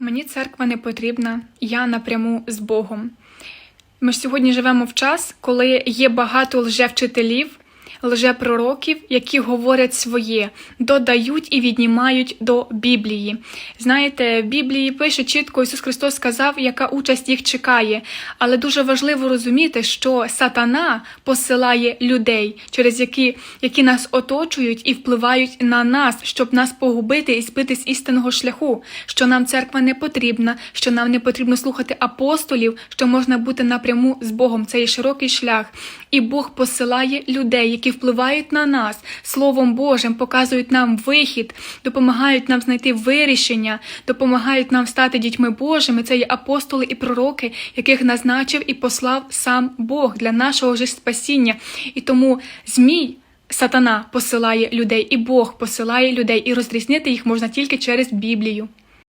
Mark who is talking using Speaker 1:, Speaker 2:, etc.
Speaker 1: Мені церква не потрібна, я напряму з Богом. Ми ж сьогодні живемо в час, коли є багато лжевчителів, лжепророків, які говорять своє, додають і віднімають до Біблії. Знаєте, в Біблії пише чітко, Ісус Христос сказав, яка участь їх чекає. Але дуже важливо розуміти, що сатана посилає людей, через які, які нас оточують і впливають на нас, щоб нас погубити і збити з істинного шляху, що нам церква не потрібна, що нам не потрібно слухати апостолів, що можна бути напряму з Богом. Це є широкий шлях. І Бог посилає людей, які впливають на нас Словом Божим, показують нам вихід, допомагають нам знайти вирішення, допомагають нам стати дітьми Божими. Це є апостоли і пророки, яких назначив і послав сам Бог для нашого ж спасіння. І тому змій. Сатана посилає людей, і Бог посилає людей, і розрізнити їх можна тільки через Біблію.